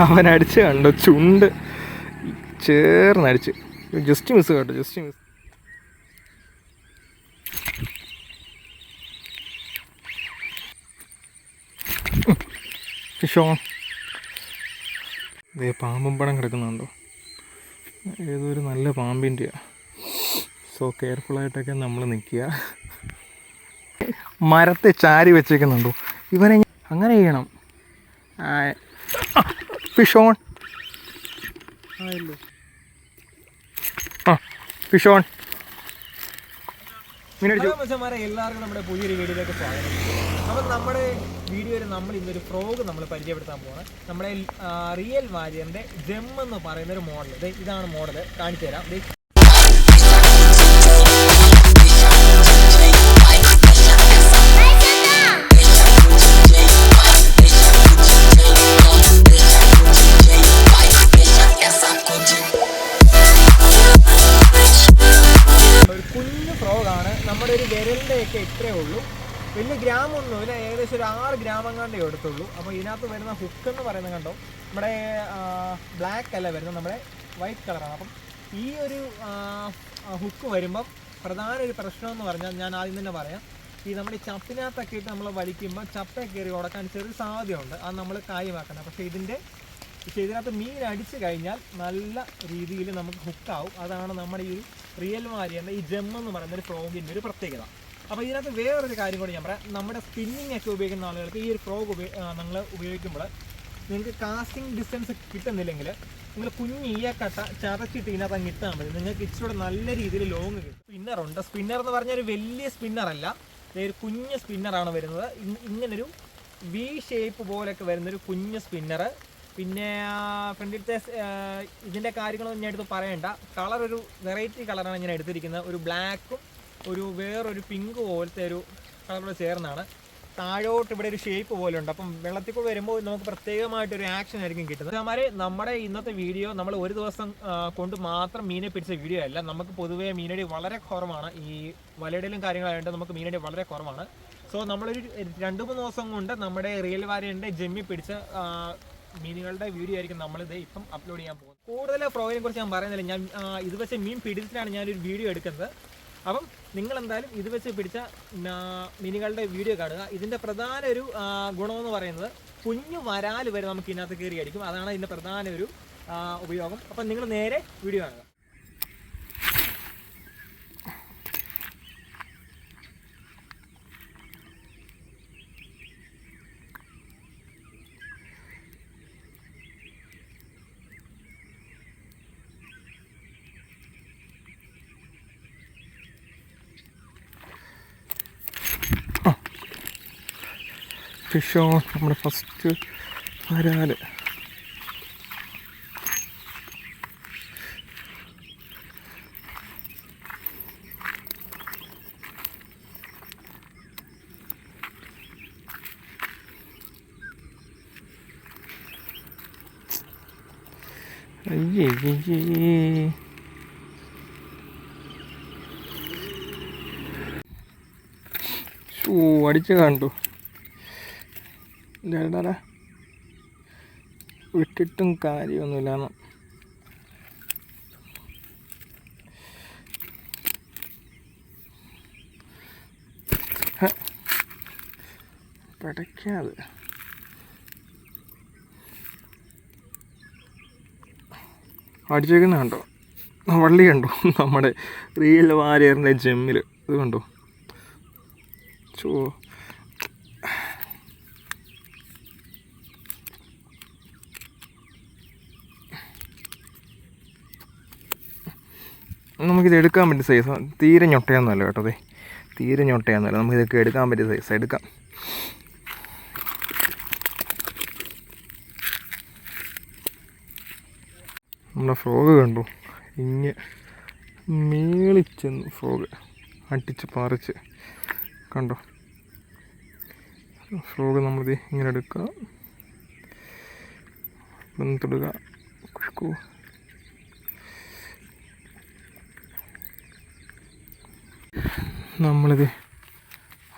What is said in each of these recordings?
അവൻ അടിച്ച് കണ്ടോ ചുണ്ട്. ചേർന്നടിച്ച് ജസ്റ്റ് മിസ് കേട്ടോ ജസ്റ്റ് മിസ് ഷോ. ഇതേ പാമ്പും പടം കിടക്കുന്നുണ്ടോ? ഏതൊരു നല്ല പാമ്പിന്റെ സോ കെയർഫുള്ളായിട്ടൊക്കെ നമ്മൾ നിൽക്കുക. മരത്തെ ചാരി വെച്ചേക്കുന്നുണ്ടോ? ഇവനെ അങ്ങനെ ചെയ്യണം. ഫിഷോൺ ആ ഫിഷ് ഓൺ മച്ചന്മാരെ എല്ലാവർക്കും നമ്മുടെ പുതിയൊരു വീഡിയോയിലേക്ക് സ്വാഗതം. നമ്മുടെ വീഡിയോയിൽ നമ്മൾ ഇന്നൊരു ഫ്രോഗ് നമ്മൾ പരിചയപ്പെടുത്താൻ പോവാണ്. നമ്മുടെ റിയൽ വാരിയറിന്റെ ജെം എന്ന് പറയുന്ന ഒരു മോഡൽ ഇതാണ് മോഡൽ കാണിച്ചു തരാം നമ്മുടെ ഒരു വിരലിന്റെയൊക്കെ ഇത്രയേ ഉള്ളൂ. വലിയ ഗ്രാമമൊന്നുമില്ല ഏകദേശം ഒരു ആറ് ഗ്രാമങ്ങാണ്ടേ എടുത്തുള്ളൂ. അപ്പോൾ ഇതിനകത്ത് വരുന്ന ഹുക്ക് എന്ന് പറയുന്നത് കണ്ടോ? നമ്മുടെ ബ്ലാക്ക് അല്ല വരുന്നത്? നമ്മുടെ വൈറ്റ് കളറാണ് അപ്പം ഈ ഒരു ഹുക്ക് വരുമ്പം പ്രധാന ഒരു പ്രശ്നം എന്ന് പറഞ്ഞാൽ ഞാൻ ആദ്യം തന്നെ പറയാം. ഈ നമ്മുടെ ചപ്പിനകത്തൊക്കെ ഇട്ട് നമ്മൾ വലിക്കുമ്പോൾ ചപ്പ കയറി ഉടക്കാൻ ചെറിയ സാധ്യതയുണ്ട്. അത് നമ്മൾ കാര്യമാക്കണം. പക്ഷേ ഇതിന്റെ പക്ഷേ ഇതിനകത്ത് മീൻ അടിച്ചു കഴിഞ്ഞാൽ നല്ല രീതിയിൽ നമുക്ക് ഹുക്കാവും അതാണ് നമ്മുടെ ഈ ഒരു റിയൽ മാരിയറിന്റെ ഈ ജെം എന്ന് പറയുന്ന ഒരു ഫ്രോഗിന്റെ ഒരു പ്രത്യേകത. അപ്പോൾ ഇതിനകത്ത് വേറൊരു കാര്യം കൂടി ഞാൻ പറയാം. നമ്മുടെ സ്പിന്നിങ് ഒക്കെ ഉപയോഗിക്കുന്ന ആളുകൾക്ക് ഈ ഒരു ഫ്രോഗ് ഉപയോഗ നിങ്ങൾ ഉപയോഗിക്കുമ്പോൾ നിങ്ങൾക്ക് കാസ്റ്റിംഗ് ഡിസ്റ്റൻസ് കിട്ടുന്നില്ലെങ്കിൽ നിങ്ങൾ കുഞ്ഞ് കട്ട ചതച്ചിട്ട് ഇതിനകത്ത് അങ്ങ് ഇട്ടാൽ മതി. നിങ്ങൾക്ക് ഇച്ചിരി നല്ല രീതിയിൽ ലോങ് കിട്ടും. സ്പിന്നറുണ്ട് സ്പിന്നർ എന്ന് പറഞ്ഞാൽ ഒരു വലിയ സ്പിന്നറല്ല ഒരു കുഞ്ഞ് സ്പിന്നറാണ് വരുന്നത്. ഇങ്ങനൊരു വി ഷേപ്പ് പോലൊക്കെ വരുന്നൊരു കുഞ്ഞ് സ്പിന്നർ പിന്നെ ഫ്രണ്ടിലത്തെ ഇതിന്റെ കാര്യങ്ങളൊന്നും ഞാൻ എടുത്ത് പറയണ്ട. കളർ ഒരു വെറൈറ്റി കളറാണ് ഞാൻ എടുത്തിരിക്കുന്നത്. ഒരു ബ്ലാക്കും ഒരു വേറൊരു പിങ്ക് പോലത്തെ ഒരു കളറോട് ചേർന്നാണ്. താഴോട്ട് ഇവിടെ ഒരു ഷേപ്പ് പോലെ ഉണ്ട്. അപ്പം വെള്ളത്തിൽ കൂടെ വരുമ്പോൾ നമുക്ക് പ്രത്യേകമായിട്ട് ഒരു ആക്ഷൻ ആയിരിക്കും കിട്ടുന്നത്. അമാരെ നമ്മുടെ ഇന്നത്തെ വീഡിയോ നമ്മൾ ഒരു ദിവസം കൊണ്ട് മാത്രം മീനെ പിടിച്ച വീഡിയോ അല്ല. നമുക്ക് പൊതുവേ മീനടി വളരെ കുറവാണ്. ഈ വലയിടലും കാര്യങ്ങളായതുകൊണ്ട് നമുക്ക് മീനടി വളരെ കുറവാണ്. സോ നമ്മളൊരു രണ്ട് മൂന്ന് ദിവസം കൊണ്ട് നമ്മുടെ റിയൽ വാരിയന്റെ ജമ്മി പിടിച്ച മീനുകളുടെ വീഡിയോ ആയിരിക്കും നമ്മളിത് ഇപ്പം അപ്ലോഡ് ചെയ്യാൻ പോകുന്നത്. കൂടുതൽ ഫ്രോഗിനെ കുറിച്ച് ഞാൻ പറയുന്നില്ല. ഞാൻ ഇത് വെച്ച് മീൻ പിടിച്ചിട്ടാണ് ഞാനൊരു വീഡിയോ എടുക്കുന്നത്. അപ്പം നിങ്ങൾ എന്തായാലും ഇത് വെച്ച് പിടിച്ച മീനുകളുടെ വീഡിയോ കാണുക. ഇതിന്റെ പ്രധാന ഒരു ഗുണമെന്ന് പറയുന്നത് കുഞ്ഞു വരാൽ വരെ നമുക്ക് ഇതിനകത്ത് കയറിയായിരിക്കും അതാണ് ഇതിന്റെ പ്രധാന ഒരു ഉപയോഗം. അപ്പം നിങ്ങൾ നേരെ വീഡിയോ കാണുക. ഫിഷോ നമ്മുടെ ഫസ്റ്റ് വരാൽ അയ്യേ ഷൂ അടിച്ച് കണ്ടു ഇതാടാ വിട്ടിട്ടും കാര്യമൊന്നുമില്ല. പിടയ്ക്കാതെ അടിച്ചേക്കുന്ന കണ്ടോ? വള്ളി കണ്ടോ? നമ്മുടെ റിയൽ വാരിയറിന്റെ ജെമ്മിൽ ഇത് കണ്ടോ? ചോ. നമുക്കിത് എടുക്കാൻ പറ്റിയ സൈസ് തീരെ ഞൊട്ടയൊന്നുമല്ല കേട്ടോ അതെ തീരെ ഞൊട്ടയൊന്നുമല്ല. നമുക്കിതൊക്കെ എടുക്കാൻ പറ്റിയ സൈസ് എടുക്കാം. നമ്മുടെ ഫ്രോഗ് കണ്ടു? ഇങ്ങ മേളിച്ചെന്ന് ഫ്രോഗ് അടിച്ച് പറിച്ച്. കണ്ടോ? ഫ്രോഗ് നമ്മൾ ഇങ്ങനെ എടുക്കുക ഒന്ന് തൊടുക കുഷ്കു നമ്മളിത്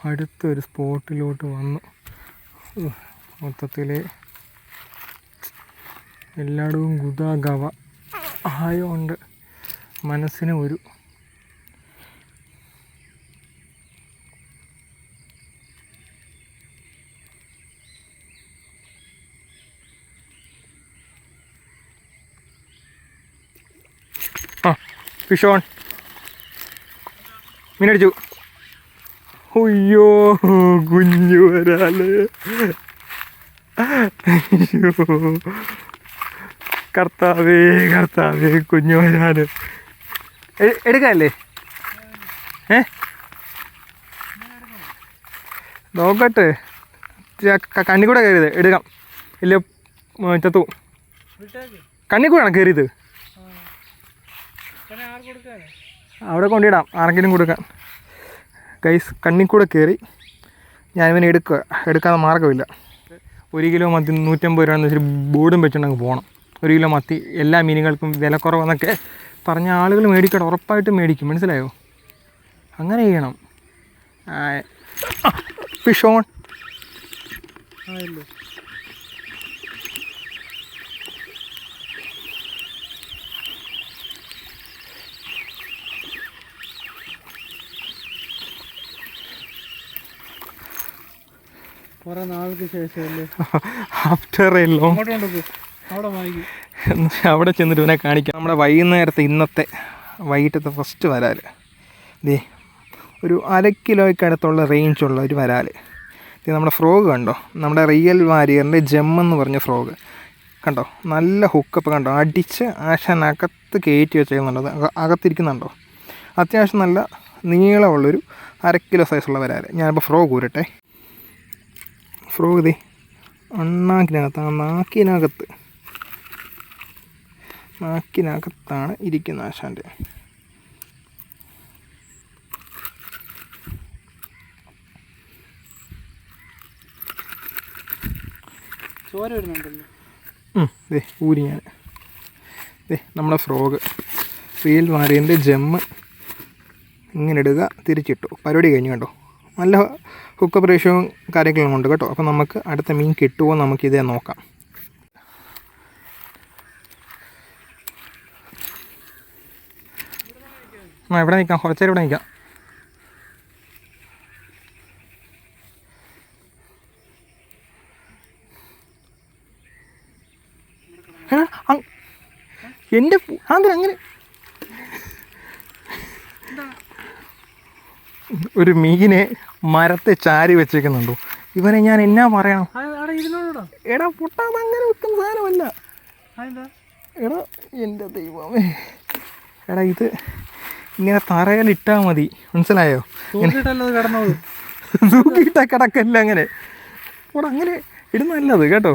അടുത്തൊരു സ്പോട്ടിലോട്ട് വന്നു. മൊത്തത്തിൽ എല്ലായിടവും ഗുദാഗവ. ആയതുകൊണ്ട് മനസ്സിന് ഒരു ആ ഫിഷോൺ മീനടിച്ചു. അയ്യോ കുഞ്ഞു വരാൽ. അയ്യോ. കർത്താവേ കർത്താവേ കുഞ്ഞു വരാൽ എടുക്കാല്ലേ? ഏ? നോക്കട്ടെ. കണ്ണി കൂടെ കയറിയത്. എടുക്കാം. ഇല്ല ചത്തു. കണ്ണി കയറിയത്. അവിടെ കൊണ്ടിടാം ആർക്കെങ്കിലും കൊടുക്കാം കൈസ് കണ്ണിൽ കൂടെ കയറി ഞാനിവനെ എടുക്കുക. എടുക്കാതെ മാർഗമില്ല. ഒരു കിലോ മത്തി നൂറ്റമ്പത് രൂപ എന്ന് വെച്ചാൽ ബോർഡും വെച്ചിട്ടുണ്ടെങ്കിൽ പോകണം. ഒരു കിലോ മത്തി എല്ലാ മീനുകൾക്കും വില കുറവെന്നൊക്കെ പറഞ്ഞ ആളുകൾ മേടിക്കണം ഉറപ്പായിട്ടും മേടിക്കും. മനസ്സിലായോ? അങ്ങനെ ചെയ്യണം. ഫിഷ് ഓൺ കുറെ ആഫ്റ്റർ എ ലോങ് അങ്ങോട്ട് അവിടെ ചെന്നിട്ട് ഇവനെ കാണിക്കാം. നമ്മുടെ വൈകുന്നേരത്തെ ഇന്നത്തെ വൈകിട്ടത്തെ ഫസ്റ്റ് വരാൽ. ദേ ഒരു അര കിലോയ്ക്ക് അടുത്തുള്ള റേഞ്ചുള്ള ഒരു വരാൽ. ഇത് നമ്മുടെ ഫ്രോഗ് കണ്ടോ? നമ്മുടെ റിയൽ വാരിയറിന്റെ ജെമ്മെന്ന് പറഞ്ഞ ഫ്രോഗ് കണ്ടോ? നല്ല ഹുക്കപ്പ് കണ്ടോ? അടിച്ച് ആശാനകത്ത് കയറ്റി വെച്ചേക്കുന്നുണ്ടോ. അകത്തിരിക്കുന്നുണ്ടോ? അത്യാവശ്യം നല്ല നീളമുള്ളൊരു അര കിലോ സൈസുള്ള വരാൽ. ഞാനിപ്പോൾ ഫ്രോഗ് ഊരട്ടെ. ഫ്രോഗ് ഇതേ അണ്ണാക്കിനകത്ത് ആ നാക്കിനകത്ത്. നാക്കിനകത്താണ് ഇരിക്കുന്ന ആശാന്റെ ചോര വരുന്നുണ്ടല്ലോ. ദേ ഊരി ഞാൻ. ദേ നമ്മുടെ ഫ്രോഗ്. റിയൽ വാരിയന്റെ ജെമ്മ് ഇങ്ങനെ ഇടുക തിരിച്ചിട്ടു. പരിപാടി കഴിഞ്ഞു കേട്ടോ നല്ല ഹുക്കപ്പ് റേഷ്യവും കാര്യങ്ങളും ഉണ്ട് കേട്ടോ. അപ്പോൾ നമുക്ക് അടുത്ത മീൻ കിട്ടുമോ നമുക്കിതേ നോക്കാം. ആ ഇവിടെ നിൽക്കാം. കുറച്ചേരം ഇവിടെ നിൽക്കാം. എന്റെ അതെ അങ്ങനെ ഒരു മീനെ മരത്തെ ചാരി വെച്ചേക്കുന്നുണ്ടോ? ഇവനെ ഞാൻ എന്നാ പറയണം എടാ പൊട്ടാതെ അങ്ങനെ വെക്കുന്ന സാധനമല്ല. എടാ എന്റെ ദൈവമേ. എടാ ഇത് ഇങ്ങനെ തറയിലിട്ടാൽ മതി. മനസ്സിലായോ? തൂക്കിയിട്ടാ കിടക്കല്ല അങ്ങനെ? അങ്ങനെ ഇടുന്നല്ലത് കേട്ടോ?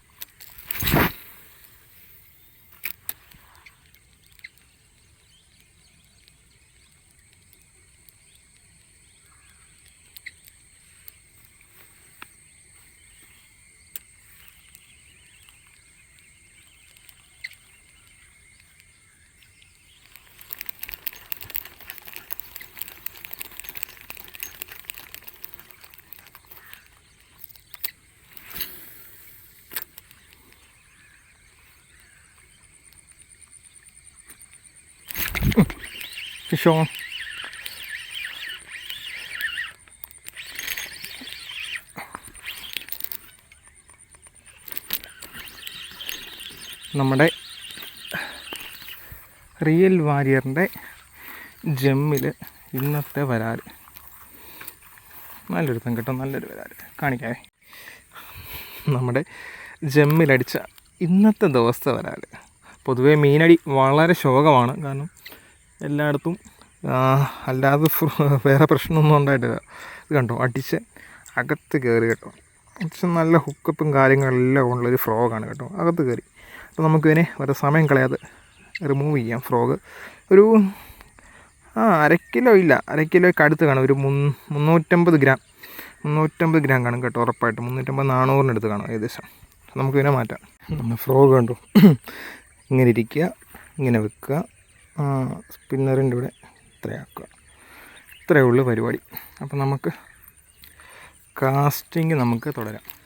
ഫിഷോ നമ്മുടെ റിയൽ വാരിയറിന്റെ ജമ്മിൽ ഇന്നത്തെ വരാൽ നല്ലൊരു പെൺകെട്ടോ നല്ലൊരു വരാൽ കാണിക്കാവേ. നമ്മുടെ ജമ്മിലടിച്ച ഇന്നത്തെ ദിവസത്തെ വരാൽ പൊതുവേ മീനടി വളരെ ശോകമാണ്. കാരണം എല്ലായിടത്തും അല്ലാതെ വേറെ പ്രശ്നമൊന്നും ഉണ്ടായിട്ടില്ല. ഇത് കണ്ടോ? അടിച്ച് അകത്ത് കയറി കേട്ടോ. അത്യാവശ്യം നല്ല ഹുക്കപ്പും കാര്യങ്ങളെല്ലാം ഉള്ളൊരു ഫ്രോഗാണ് കേട്ടോ. അകത്ത് കയറി അപ്പോൾ നമുക്കിതിനെ വേറെ സമയം കളയാതെ റിമൂവ് ചെയ്യാം ഫ്രോഗ് ഒരു ആ അര കിലോ ഇല്ല. അര കിലോയ്ക്ക് അടുത്ത് കാണും. ഒരു മുൻ മുന്നൂറ്റമ്പത് ഗ്രാം. മുന്നൂറ്റമ്പത് ഗ്രാം കാണും കേട്ടോ ഉറപ്പായിട്ടും. മുന്നൂറ്റമ്പത് അടുത്ത് കാണും ഏകദേശം. നമുക്ക് ഇതിനെ മാറ്റാം. നമ്മൾ ഫ്രോഗ് കണ്ടു? ഇങ്ങനെ ഇരിക്കുക. ഇങ്ങനെ വെക്കുക. സ്പിന്നറിന്റെ കൂടെ ഇത്രയാക്കുക. ഇത്രയേ ഉള്ളൂ പരിപാടി. അപ്പം നമുക്ക് കാസ്റ്റിംഗ് നമുക്ക് തുടരാം.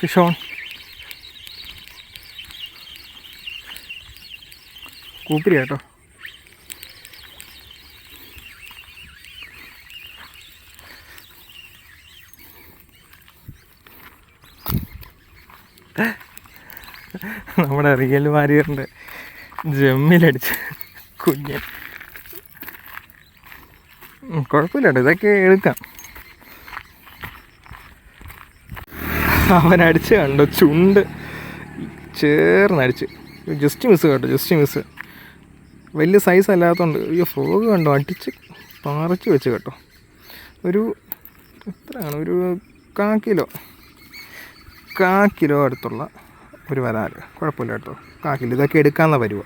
ഫിഷ് ഓൺ കൂപ്പിരി കേട്ടോ. നമ്മുടെ റിയൽ വാരിയറിന്റെ ജമ്മിലടിച്ച് കുഞ്ഞ് കുഴപ്പമില്ല കേട്ടോ ഇതൊക്കെ എടുക്കാം. അവനടിച്ച് കണ്ടോ ചുണ്ട്. ചേർന്നടിച്ച്. ജസ്റ്റ് മിസ് കേട്ടോ ജസ്റ്റ് മിസ് വലിയ സൈസ് അല്ലാത്തതുകൊണ്ട് അയ്യോ ഫ്രോഗ് കണ്ടോ? അടിച്ച് പാറച്ച് വെച്ച് കേട്ടോ. ഒരു എത്രയാണ്? ഒരു കാ കിലോ. കാ കിലോ അടുത്തുള്ള ഒരു വരാൽ കുഴപ്പമില്ല കേട്ടോ. കാ കിലോ. ഇതൊക്കെ എടുക്കാവുന്ന പരുവ.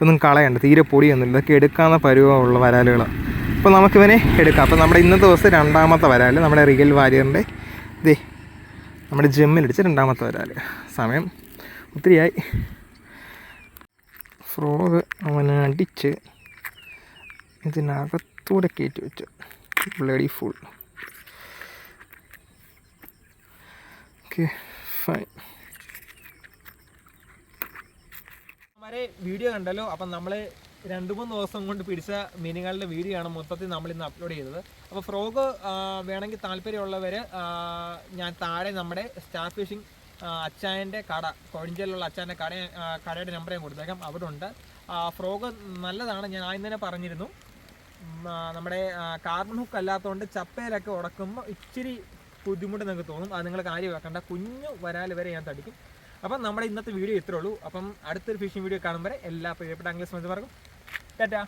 ഒന്നും കളയണ്ട. തീരെ പൊടിയൊന്നുമില്ല. ഇതൊക്കെ എടുക്കാവുന്ന ഉള്ള വരാലുകളാണ് അപ്പോൾ നമുക്കിവനെ എടുക്കാം. അപ്പോൾ നമ്മുടെ ഇന്നത്തെ ദിവസം രണ്ടാമത്തെ വരാൽ നമ്മുടെ റിയൽ വാരിയറിന്റെ ഇതേ നമ്മുടെ ജിമ്മിലടിച്ച് രണ്ടാമത്തെ വരാൽ സമയം ഒത്തിരിയായി. ഫ്രോഗ് അവനെ അടിച്ച് ഇതിനകത്തൂടെ കയറ്റി വെച്ചു. ബ്ലഡി ഫുൾ ഓക്കെ ഫൈൻ വരെ വീഡിയോ കണ്ടല്ലോ? അപ്പം നമ്മൾ രണ്ട് മൂന്ന് ദിവസം കൊണ്ട് പിടിച്ച മീനുകളുടെ വീഡിയോ ആണ് മൊത്തത്തിൽ നമ്മൾ ഇന്ന് അപ്ലോഡ് ചെയ്തത്. അപ്പോൾ ഫ്രോഗ് വേണമെങ്കിൽ താല്പര്യമുള്ളവർ ഞാൻ താഴെ നമ്മുടെ സ്റ്റാർ ഫിഷിംഗ് അച്ചായന്റെ കട കൊഴിഞ്ചലിലുള്ള അച്ചായന്റെ കട കടയുടെ നമ്പർ ഞാൻ കൊടുത്തേക്കാം. അവിടെ ഉണ്ട് ഫ്രോഗ് നല്ലതാണ് ഞാൻ ആദ്യം തന്നെ പറഞ്ഞിരുന്നു. നമ്മുടെ കാർബൺ ഹുക്ക് അല്ലാത്തതുകൊണ്ട് ചപ്പയിലൊക്കെ ഉടക്കുമ്പോൾ ഇച്ചിരി ബുദ്ധിമുട്ട് നിങ്ങൾക്ക് തോന്നും. അത് നിങ്ങൾ കാര്യം വെക്കണ്ട. കുഞ്ഞു വരാൽ വരെ ഞാൻ തടിക്കും. അപ്പം നമ്മുടെ ഇന്നത്തെ വീഡിയോ ഇത്രേ ഉള്ളൂ. അപ്പം അടുത്തൊരു ഫിഷിംഗ് വീഡിയോ കാണുമ്പോൾ എല്ലാ പ്രിയപ്പെട്ട അംഗ്ലീഷ് മന്ത്രിമാർക്കും ടാറ്റാ.